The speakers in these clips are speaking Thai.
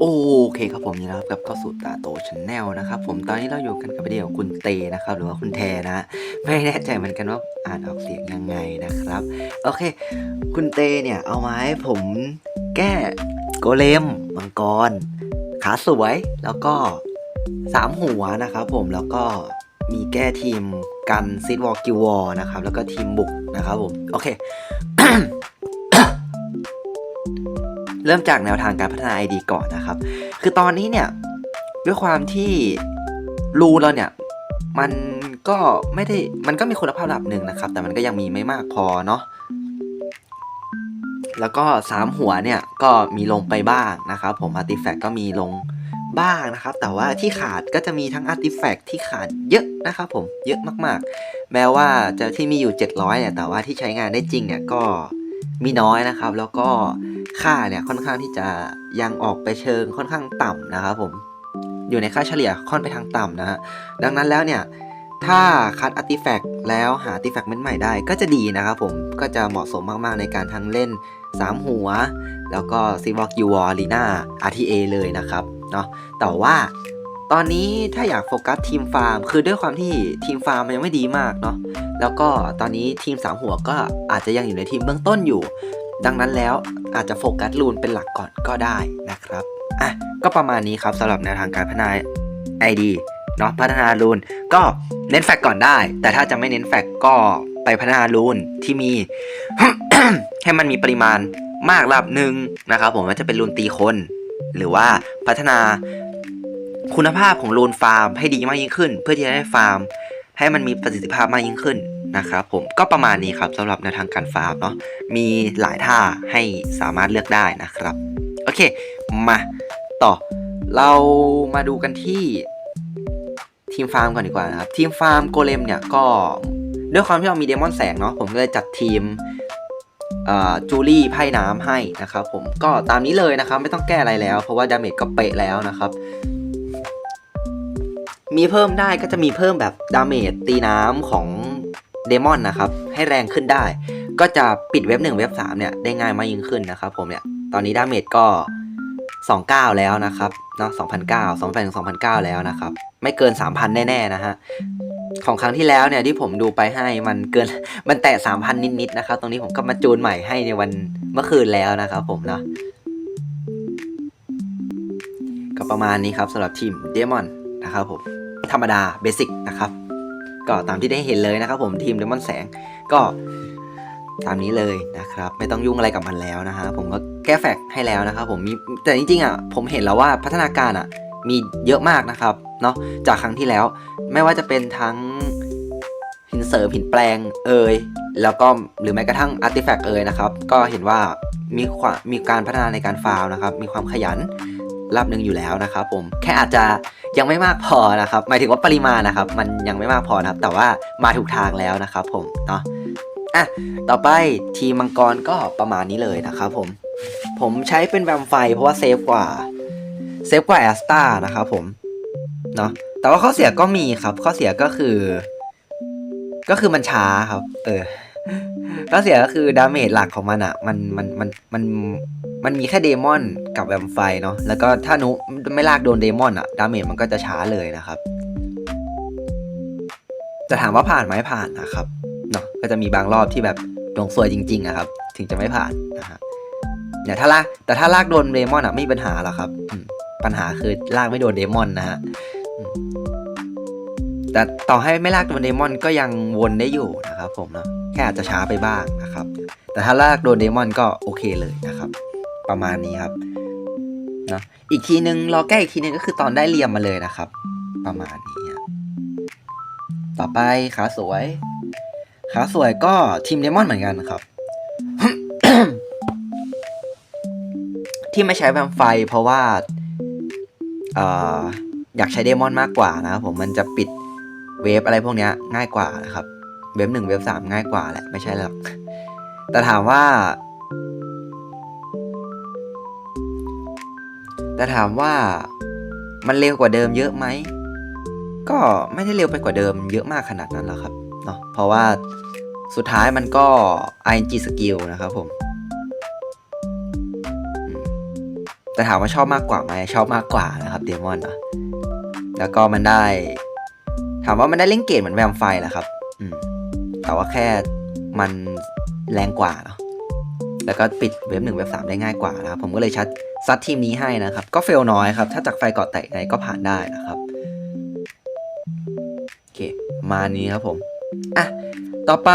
โอเคครับผมยินดีต้อนรับเข้าสู่ตาโตชาแนลนะครับผมตอนนี้เราอยู่กันกับประเดี๋ยวคุณเตนะครับหรือว่าคุณแทนะไม่แน่ใจเหมือนกันว่าอ่านออกเสียงยังไงนะครับ โอเค คุณเตเนี่ยเอามาให้ผมแก้โกเลมมังกร ขาสวยแล้วก็สามหัวนะครับผมแล้วก็มีแก้ทีมกันซิดวอลกิวอนะครับแล้วก็ทีมบุกนะครับผมโอเค เริ่มจากแนวทางการพัฒนา ID ก่อนนะครับ คือตอนนี้เนี่ยด้วยความที่รูเราเนี่ยมันก็ไม่ได้มันก็มีคุณภาพระดับหนึ่งนะครับ แต่มันก็ยังมีไม่มากพอเนาะแล้วก็สามหัวเนี่ยก็มีลงไปบ้างนะครับ ผมอาร์ติแฟกต์ก็มีลงบ้างนะครับ แต่ว่าที่ขาดก็จะมีทั้งอาร์ติแฟกต์ที่ขาดเยอะนะครับผมเยอะมากๆ แม้ว่าจะที่มีอยู่ 700เนี่ยแต่ว่าที่ใช้งานได้จริงเนี่ยก็มีน้อยนะครับ แล้วก็ ค่าเนี่ยค่อนข้างที่จะยังออกไปเชิงค่อนข้างต่ำนะครับผมอยู่ในค่าเฉลี่ยค่อนไปทางต่ำนะฮะดังนั้นแล้วเนี่ยถ้าคัดอาร์ติแฟกต์แล้วหาอาร์ติแฟกต์ใหม่ได้ก็จะดีนะครับผมก็จะเหมาะสมมากๆในการทั้งเล่น 3 หัว แล้วก็ซีวอ k ยูวอลีน่า RTA เลยนะครับเนาะแต่ว่าตอนนี้ถ้าอยากโฟกัสทีมฟาร์ม คือด้วยความที่ทีมฟาร์มมันยังไม่ดีมากเนาะแล้วก็ตอนนี้ทีม 3 หัวก็อาจจะยังอยู่ในทีมเบื้องต้นอยู่ ดังนั้นแล้วอาจจะโฟกัสรูนเป็นหลักก่อนก็ได้นะครับอะก็ประมาณนี้ครับสำหรับแนวทางการพัฒนา ID เนาะพัฒนารูนก็เน้นแฟกก่อนได้ แต่ถ้าจะไม่เน้นแฟกก็ไปพัฒนารูนที่มี ให้มันมีปริมาณมากระดับหนึ่งนะครับผมว่าจะเป็นรูนตีคน หรือว่าพัฒนาคุณภาพของรูนฟาร์มให้ดีมากยิ่งขึ้น เพื่อที่จะได้ฟาร์ม ให้มันมีประสิทธิภาพมากยิ่งขึ้น นะครับผมก็ประมาณนี้ครับสำหรับแนวทางการฟาร์มเนาะมีหลายท่าให้สามารถเลือกได้นะครับ โอเค มาต่อเรามาดูกันที่ทีมฟาร์มก่อนดีกว่านะครับ ทีมฟาร์มโกเลมเนี่ยก็ด้วยความที่เรามีเดมอนแสงเนาะผมก็เลยจัดทีมจูลี่ไพ่น้ำให้นะครับผมก็ตามนี้เลยนะครับไม่ต้องแก้อะไรแล้ว เพราะว่าดาเมจก็เป๊ะแล้วนะครับ มีเพิ่มได้ก็จะมีเพิ่มแบบดาเมจตีน้ำของ เดมอนนะครับให้แรงขึ้นได้ ก็จะปิดเว็บ 1 เว็บ 3 เนี่ย ได้ง่ายมากยิ่งขึ้นนะครับผมเนี่ย ตอนนี้ดาเมจก็ 29 แล้วนะครับเนาะ2,009 2,000ถึง2,009 แล้วนะครับ ไม่เกิน 3,000 แน่ๆนะฮะ ของครั้งที่แล้วเนี่ยที่ผมดูไปให้มันเกินมันแตะ 3,000 นิดๆนะครับ ตรงนี้ผมก็มาจูนใหม่ให้ในวันเมื่อคืนแล้วนะครับผมเนาะก็ประมาณนี้ครับสำหรับทีมเดมอนนะครับผมธรรมดาเบสิกนะครับ ก็ตามที่ได้เห็นเลยนะครับผมทีมเดมอนแสงก็ตามนี้เลยนะครับ ไม่ต้องยุ่งอะไรกับมันแล้วนะฮะผมก็แก้แฟกให้แล้วนะครับผมมีแต่จริงๆอะผมเห็นแล้วว่าพัฒนาการอะมีเยอะมากนะครับเนาะจากครั้งที่แล้ว ไม่ว่าจะเป็นทั้งหินเสริมหินแปลงเอ่ยแล้วก็หรือแม้กระทั่งอาร์ติแฟกต์เอ่ยนะครับ ก็เห็นว่ามีความมีการพัฒนาในการฟาร์มนะครับ มีความขยันรับหนึ่งอยู่แล้วนะครับผมแค่อาจจะ ยังไม่มากพอนะครับ หมายถึงว่าปริมาณนะครับ มันยังไม่มากพอนะครับ แต่ว่ามาถูกทางแล้วนะครับ ผมเนาะอะต่อไปทีมมังกรก็ประมาณนี้เลยนะครับผมผมใช้เป็นแวมไฟเพราะว่าเซฟกว่าเซฟกว่าแอสตานะครับผมเนาะแต่ว่าข้อเสียก็มีครับ ข้อเสียก็คือ ก็คือมันช้าครับ เออข้อเสียก็คือดาเมจหลักของมันอะ่ะ มันมันมันมัน มันมีแค่เดมอนกับแวมไฟเนาะแล้วก็ถ้านุไม่ลากโดนเดมอนอะดาเมจมันก็จะช้าเลยนะครับจะถามว่าผ่านไหมผ่านนะครับเนาะก็จะมีบางรอบที่แบบดวงซวยจริงๆอะครับ ถึงจะไม่ผ่านนะฮะเนี่ยถ้าลากแต่ถ้าลากโดนเดมอนอะไม่มีปัญหาหรอกครับปัญหาคือลากไม่โดนเดมอนนะฮะแต่ต่อให้ไม่ลากโดนเดมอนก็ยังวนได้อยู่นะครับ ผมเนาะแค่อาจจะช้าไปบ้างนะครับ แต่ถ้าลากโดนเดมอนก็โอเคเลยนะครับ ประมาณนี้ครับเนาะอีกทีนึงรอแก้อีกทีนึงก็คือตอนได้เรียมมาเลยนะครับ ประมาณนี้ต่อไปขาสวย ขาสวยก็ทีมเดมอนเหมือนกันครับ ที่ไม่ใช้แวมไฟเพราะว่าเอ่ออยากใช้เดมอนมากกว่านะครับผมมันจะปิดเวฟอะไรพวกนี้ง่ายกว่านะครับ เวฟหนึ่งเวฟสามง่ายกว่าแหละไม่ใช่หรอกแต่ถามว่า แต่ถามว่ามันเร็วกว่าเดิมเยอะไหม ก็ไม่ได้เร็วไปกว่าเดิมเยอะมากขนาดนั้นหรอกครับเนาะเพราะว่าสุดท้ายมันก็ ing skill นะครับผม แต่ถามว่าชอบมากกว่าไหมชอบมากกว่านะครับเดมอนเนาะแล้วก็มันได้ ถามว่ามันได้เล่นเกมเหมือนแวมไฟแหละครับ อืมแต่ว่าแค่มันแรงกว่าเนาะ แล้วก็ปิดเว็บหนึ่งเว็บสามได้ง่ายกว่านะครับผมก็เลยชัดซัดทีมนี้ให้นะครับ ก็เฟลน้อยครับถ้าจากไฟเกาะแตกไงก็ผ่านได้นะครับโอเคมานี้ครับผมอะต่อไป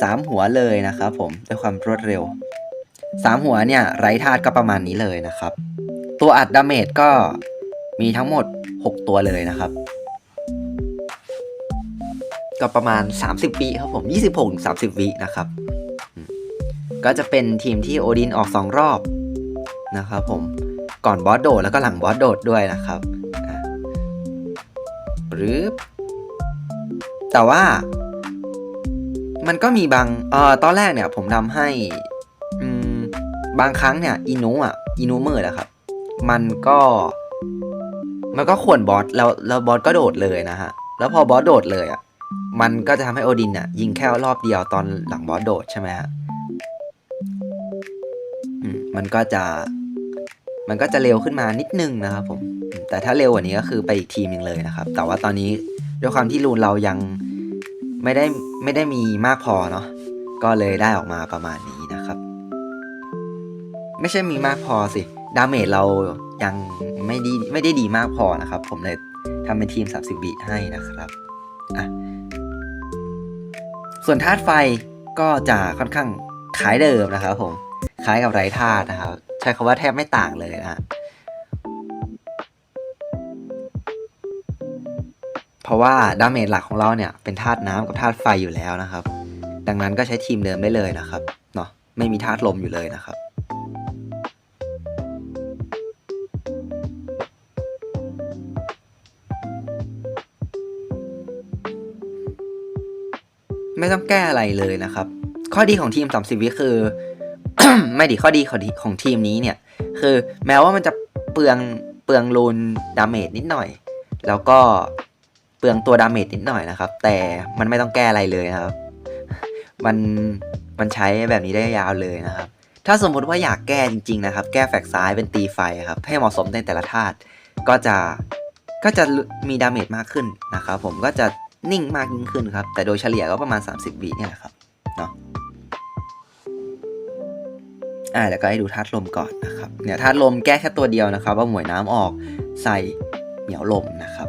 สามหัวเลยนะครับผมด้วยความรวดเร็วสามหัวเนี่ยไร้ธาตุก็ประมาณนี้เลยนะครับ ตัวอัดดาเมจก็มีทั้งหมด 6 ตัวเลยนะครับ ก็ประมาณ 30วิครับผม 26-30 วินะครับ ก็จะเป็นทีมที่โอดินออก 2 รอบนะครับผมก่อนบอสโดดแล้วก็หลังบอสโดดด้วยนะครับหรือแต่ว่า มันก็มีบางเอ่อตอนแรกเนี่ยผมทำให้บางครั้งเนี่ยอินูอะอินูเมอร์นะครับ มันก็มันก็ข่วนบอสแล้วแล้วบอสก็โดดเลยนะฮะ แล้วพอบอสโดดเลยอะ มันก็จะทำให้โอดินอะยิงแค่รอบเดียวตอนหลังบอสโดดใช่ไหมฮะ มันก็จะ มันก็จะเร็วขึ้นมานิดนึงนะครับผม แต่ถ้าเร็วกว่านี้ก็คือไปอีกทีมหนึ่งเลยนะครับ แต่ว่าตอนนี้ด้วยความที่รูนเรายังไม่ได้ไม่ได้มีมากพอเนาะ ก็เลยได้ออกมาประมาณนี้นะครับ ไม่ใช่มีมากพอสิ ดาเมจเรายังไม่ดีไม่ได้ดีมากพอนะครับ ผมเลยทำเป็นทีม 30วิให้นะครับอะส่วนธาตุไฟก็จะค่อนข้างคล้ายเดิมนะครับผม คล้ายกับไร้ธาตุนะครับ ใช้คำว่าแทบไม่ต่างเลยนะเพราะว่าดาเมจหลักของเราเนี่ยเป็นธาตุน้ำกับธาตุไฟอยู่แล้วนะครับ ดังนั้นก็ใช้ทีมเดิมได้เลยนะครับเนาะไม่มีธาตุลมอยู่เลยนะครับไม่ต้องแก้อะไรเลยนะครับ ข้อดีของทีม 30 วิคือ ไม่ดีข้อดีของทีของทีมนี้เนี่ย คือแม้ว่ามันจะเปลืองเปลืองรูนดาเมจนิดหน่อย แล้วก็เปลืองตัวดาเมจนิดหน่อยนะครับ แต่มันไม่ต้องแก้อะไรเลยนะครับ มันมันใช้แบบนี้ได้ยาวเลยนะครับ ถ้าสมมุติว่าอยากแก้จริง ๆ นะครับ แก้แฟกซ้ายเป็นตีไฟครับ ให้เหมาะสมในแต่ละธาตุก็จะก็จะมีดาเมจมากขึ้นนะครับผมก็จะนิ่งมากยิ่งขึ้นครับ แต่โดยเฉลี่ยก็ประมาณ 30วิเนี่ยแหละครับเนาะ อ่าแล้วก็ให้ดูธาตุลมก่อนนะครับเนี่ยธาตุลมแก้แค่ตัวเดียวนะครับว่าหมวยน้ำออกใส่เหนียวลมนะครับ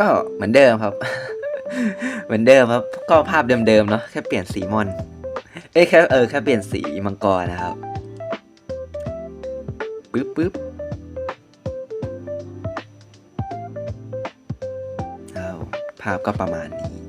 ก็เหมือนเดิมครับ เหมือนเดิมครับ ก็ภาพเดิมๆเนาะแค่เปลี่ยนสีมอน เอ้ยแค่เออแค่เปลี่ยนสีมังกรนะครับปึ๊บปึ๊บเอาภาพก็ประมาณนี้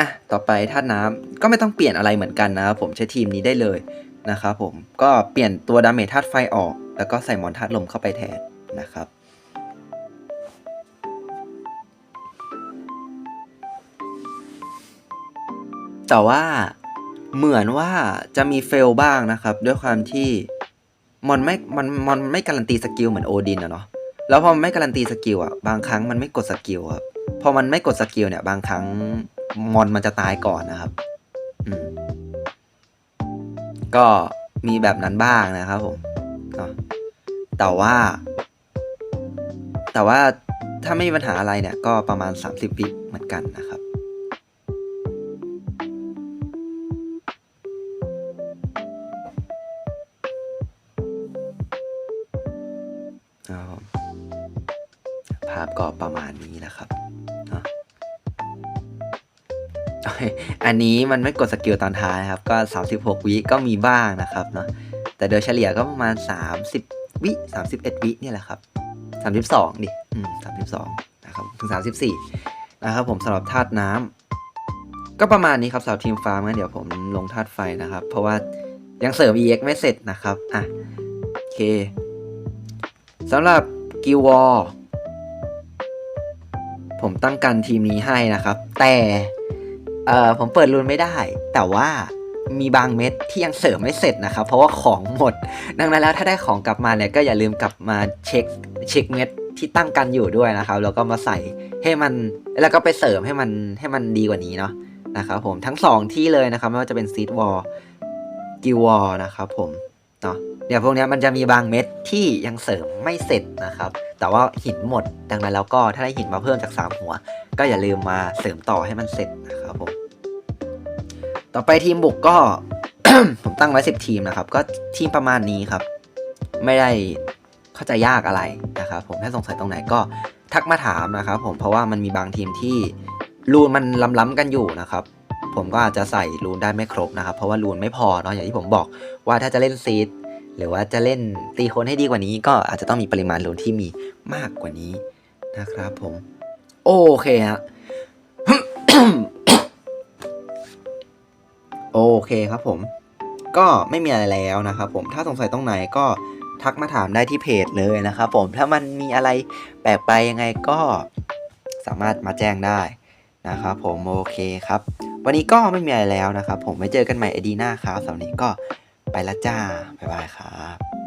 อะต่อไปธาตุน้ำก็ไม่ต้องเปลี่ยนอะไรเหมือนกันนะครับผมใช้ทีมนี้ได้เลยนะครับผมก็เปลี่ยนตัวดาเมจธาตุไฟออก แล้วก็ใส่มอนธาตุลมเข้าไปแทนนะครับแต่ว่าเหมือนว่าจะมีเฟลบ้างนะครับ ด้วยความที่มันไม่มันมันไม่การันตีสกิลเหมือนโอดินอะเนาะแล้วพอมันไม่การันตีสกิลอะบางครั้งมันไม่กดสกิลครับพอมันไม่กดสกิลเนี่ยบางครั้ง มอนมันจะตายก่อนนะครับอืมก็มีแบบนั้นบ้างนะครับผมแต่ว่า แต่ว่าถ้าไม่มีปัญหาอะไรเนี่ย ก็ประมาณ 30วิเหมือนกันนะครับครับผมภาพก็ประมาณนี้นะครับ อันนี้มันไม่กดสกิลตอนท้ายครับ ก็ 36 วิก็มีบ้างนะครับเนาะ แต่โดยเฉลี่ยก็ประมาณ 30 วิ 31 วิเนี่ยแหละครับ 32 ดิ อืม 32 นะครับ ถึง 34 นะครับผมสำหรับธาตุน้ำ ก็ประมาณนี้ครับสำหรับทีมฟาร์มงั้นเดี๋ยวผมลงธาตุไฟนะครับ เพราะว่ายังเสริม EX ไม่เสร็จนะครับ อะ โอเคสำหรับกิวอผมตั้งกันทีมนี้ให้นะครับ แต่ เอ่อผมเปิดรุนไม่ได้ แต่ว่ามีบางเม็ดที่ยังเสริมไม่เสร็จนะครับ เพราะว่าของหมด ดังนั้นแล้วถ้าได้ของกลับมาเนี่ยก็อย่าลืมกลับมาเช็คเช็คเม็ดที่ตั้งกันอยู่ด้วยนะครับ แล้วก็มาใส่ให้มันแล้วก็ไปเสริมให้มันให้มันดีกว่านี้เนาะนะครับผมทั้งสองที่เลยนะครับ ไม่ว่าจะเป็นซีดวอลกิวอลนะครับผมเนาะ เดี๋ยวพวกนี้มันจะมีบางเม็ดที่ยังเสริมไม่เสร็จนะครับ แต่ว่าหินหมด ดังนั้นแล้วก็ถ้าได้หินมาเพิ่มจาก 3 หัว ก็อย่าลืมมาเสริมต่อให้มันเสร็จนะครับผม ต่อไปทีมบุกก็ ผมตั้งไว้10ทีมนะครับ ก็ทีมประมาณนี้ครับ ไม่ได้เข้าใจยากอะไรนะครับผมถ้าสงสัยตรงไหนก็ทักมาถามนะครับผมเพราะว่ามันมีบางทีมที่รูนมันล้ำๆกันอยู่นะครับผมก็อาจจะใส่รูนได้ไม่ครบนะครับ เพราะว่ารูนไม่พอเนาะอย่างที่ผมบอกว่าถ้าจะเล่นซีด หรือว่าจะเล่นตีโคนให้ดีกว่านี้ ก็อาจจะต้องมีปริมาณรูนที่มีมากกว่านี้นะครับผม โอเคฮะโอเคครับผม ก็ไม่มีอะไรแล้วนะครับผมถ้าสงสัยตรงไหนก็ทักมาถามได้ที่เพจเลยนะครับผมถ้ามันมีอะไรแปลกไปยังไงก็สามารถมาแจ้งได้นะครับผมโอเคครับ วันนี้ก็ไม่มีอะไรแล้วนะครับผมไว้เจอกันใหม่ไอดีหน้าครับสำหรับนี้ก็ ไปละจ้า บ๊ายบายครับ